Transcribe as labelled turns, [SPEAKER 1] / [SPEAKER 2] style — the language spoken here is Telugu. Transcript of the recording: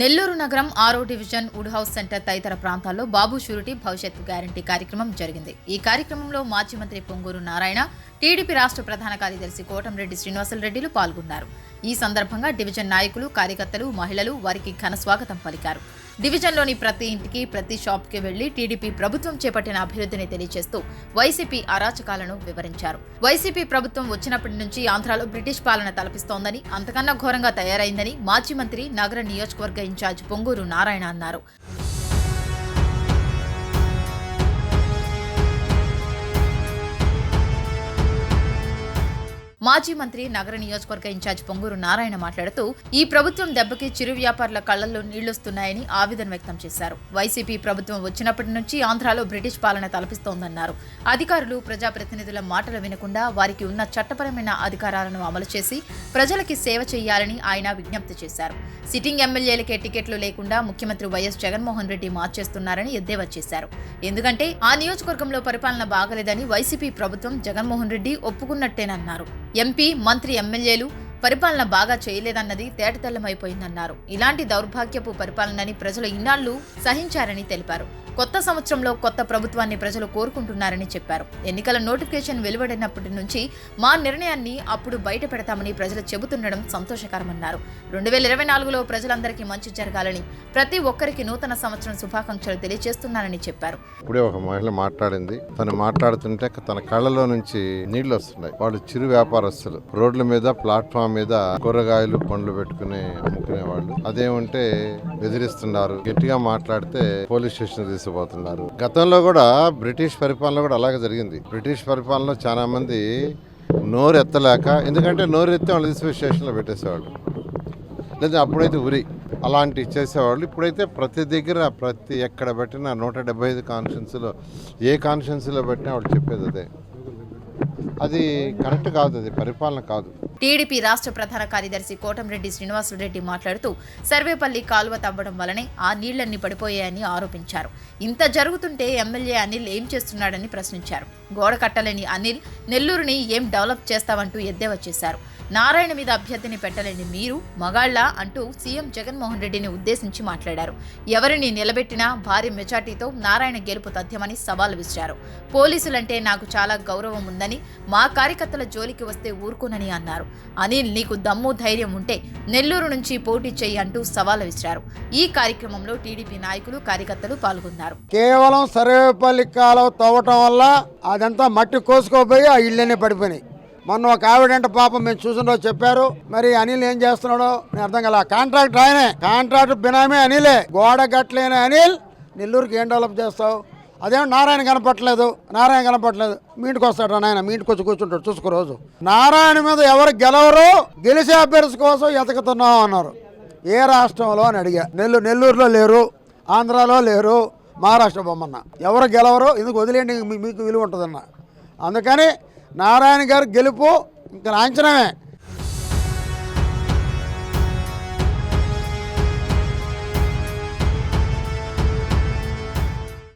[SPEAKER 1] నెల్లూరు నగరం ఆరో డివిజన్ వుడ్ హౌస్ సెంటర్ తదితర ప్రాంతాల్లో బాబు షూరిటీ భవిష్యత్ గ్యారంటీ కార్యక్రమం జరిగింది. ఈ కార్యక్రమంలో మాజీ మంత్రి పొంగూరు నారాయణ టీడీపీ రాష్ట్ర ప్రధాన కార్యదర్శి కోటంరెడ్డి శ్రీనివాసరెడ్డిలు పాల్గొన్నారు. ఈ సందర్భంగా డివిజన్ నాయకులు కార్యకర్తలు మహిళలు వారికి ఘన స్వాగతం పలికారు. డివిజన్లోని ప్రతి ఇంటికి ప్రతి షాప్కి వెళ్ళి టీడీపీ ప్రభుత్వం చేపట్టిన అభివృద్ధిని తెలియజేస్తూ వైసీపీ అరాచకాలను వివరించారు. వైసీపీ ప్రభుత్వం వచ్చినప్పటి నుంచి ఆంధ్రాలో బ్రిటిష్ పాలన తలపిస్తోందని అంతకన్నా ఘోరంగా తయారైందని మాజీ మంత్రి నగర నియోజకవర్గ ఇన్ఛార్జ్ పొంగూరు నారాయణ అన్నారు. మాజీ మంత్రి నగర నియోజకవర్గ ఇన్ఛార్జ్ పొంగూరు నారాయణ మాట్లాడుతూ ఈ ప్రభుత్వం దెబ్బకి చిరు వ్యాపారుల కళ్ళలో నీళ్ళొస్తున్నాయని ఆవేదన వ్యక్తం చేశారు. వైసీపీ ప్రభుత్వం వచ్చినప్పటి నుంచి ఆంధ్రాలో బ్రిటిష్ పాలన తలపిస్తోందన్నారు. అధికారులు ప్రజాప్రతినిధుల మాటలు వినకుండా వారికి ఉన్న చట్టపరమైన అధికారాలను అమలు చేసి ప్రజలకి సేవ చేయాలని ఆయన విజ్ఞప్తి చేశారు. సిట్టింగ్ ఎమ్మెల్యేలకే టికెట్లు లేకుండా ముఖ్యమంత్రి వైఎస్ జగన్మోహన్ రెడ్డి మార్చేస్తున్నారని ఎద్దేవా చేశారు. ఎందుకంటే ఆ నియోజకవర్గంలో పరిపాలన బాగలేదని వైసీపీ ప్రభుత్వం జగన్మోహన్ రెడ్డి ఒప్పుకున్నట్టేనన్నారు. ఎంపీ మంత్రి ఎమ్మెల్యేలు పరిపాలన బాగా చేయలేదన్నది తేటతెల్లమైపోయిందన్నారు. ఇలాంటి దౌర్భాగ్యపు పరిపాలనని ప్రజలు ఇన్నాళ్ళు సహించారని తెలిపారు. కొత్త సంవత్సరంలో కొత్త ప్రభుత్వాన్ని ప్రజలు కోరుకుంటున్నారని చెప్పారు. ఎన్నికల నోటిఫికేషన్ వెలువడినప్పటి నుంచి మా నిర్ణయాన్ని అప్పుడు బయట పెడతామని ప్రజలు చెబుతుండడం సంతోషకరమన్నారు. రెండు వేల ఇరవై నాలుగులో ప్రజలందరికీ మంచి జరగాలని ప్రతి ఒక్కరికి నూతన సంవత్సరం శుభాకాంక్షలు తెలియజేస్తున్నానని చెప్పారు.
[SPEAKER 2] ఇప్పుడే ఒక మహిళ మాట్లాడింది. తను మాట్లాడుతుంటే తన కళ్ళలో నుంచి నీళ్ళు వస్తున్నాయి. వాళ్ళు చిరు వ్యాపారస్తులు. రోడ్ల మీద ప్లాట్ఫామ్ మీద కూరగాయలు పండ్లు పెట్టుకుని అమ్ముకునే వాళ్ళు అదేమంటే బెదిరిస్తున్నారు. గట్టిగా మాట్లాడితే పోలీస్ స్టేషన్ తీసుకుపోతున్నారు. గతంలో కూడా బ్రిటిష్ పరిపాలన కూడా అలాగే జరిగింది. బ్రిటిష్ పరిపాలనలో చాలా మంది నోరు ఎత్తలేక ఎందుకంటే నోరు ఎత్తే వాళ్ళు తీసుకుపోయి స్టేషన్లో పెట్టేసేవాళ్ళు. లేదా అప్పుడైతే ఉరి అలాంటి చేసేవాళ్ళు. ఇప్పుడైతే ప్రతి దగ్గర ప్రతి ఎక్కడ పెట్టినా నూట డెబ్బై ఐదు కాన్షియన్స్లో ఏ కాన్షియన్స్లో పెట్టినా వాళ్ళు చెప్పేది అదే. అది కరెక్ట్ కాదు అది పరిపాలన కాదు.
[SPEAKER 1] టీడీపీ రాష్ట్ర ప్రధాన కార్యదర్శి కోటంరెడ్డి శ్రీనివాసులరెడ్డి మాట్లాడుతూ సర్వేపల్లి కాలువ తవ్వడం వలనే ఆ నీళ్ళన్నీ పడిపోయాయని ఆరోపించారు. ఇంత జరుగుతుంటే ఎమ్మెల్యే అనిల్ ఏం చేస్తున్నాడని ప్రశ్నించారు. గోడ కట్టలేని అనిల్ నెల్లూరుని ఏం డెవలప్ చేస్తావంటూ ఎద్దేవా చేశారు. నారాయణ మీద అభ్యర్థిని పెట్టలేని మీరు మగాళ్ళ అంటూ సీఎం జగన్మోహన్ రెడ్డిని ఉద్దేశించి మాట్లాడారు. ఎవరిని నిలబెట్టినా భారీ మెజార్టీతో నారాయణ గెలుపు తథ్యమని సవాల్ విసిరారు. పోలీసులంటే నాకు చాలా గౌరవం ఉందని మా కార్యకర్తల జోలికి వస్తే ఊరుకోనని అన్నారు. అనిల్ నీకు దమ్ము ధైర్యం ఉంటే నెల్లూరు నుంచి పోటీ చెయ్యి అంటూ సవాల్ విసిరారు. ఈ కార్యక్రమంలో టీడీపీ నాయకులు కార్యకర్తలు పాల్గొన్నారు.
[SPEAKER 3] కేవలం సర్వేపల్లి కాలువ తవ్వటం వల్ల అదంతా మట్టి కోసుకోపోయి ఆ ఇళ్ళనే పడిపోయినాయి. మొన్న ఒక ఆవిడంట పాపం మేము చూసినో చెప్పారు. మరి అనిల్ ఏం చేస్తున్నాడో నేను అర్థం కల. కాంట్రాక్ట్ ఆయనే. కాంట్రాక్ట్ బినామీ అనిలే. గోడ గట్లేని అనిల్ నెల్లూరుకి ఏం డెవలప్ చేస్తావు? అదేమో నారాయణ కనపట్లేదు నారాయణ కనపట్లేదు మీ ఇంటికి వస్తాడు నాయన మీ ఇంటికి వచ్చి కూర్చుంటాడు చూసుకో రోజు. నారాయణ మీద ఎవరు గెలవరు గెలిచే అభ్యర్థి కోసం ఎతకుతున్నాం అన్నారు. ఏ రాష్ట్రంలో అని అడిగా. నెల్లూరు నెల్లూరులో లేరు ఆంధ్రాలో లేరు మహారాష్ట్ర బొమ్మన్న. ఎవరు గెలవరు ఎందుకు వదిలేండి మీ- మీకు విలువ ఉంటుందన్న. అందుకని నారాయణ గారు గెలుపు ఇంకా లాంఛనమే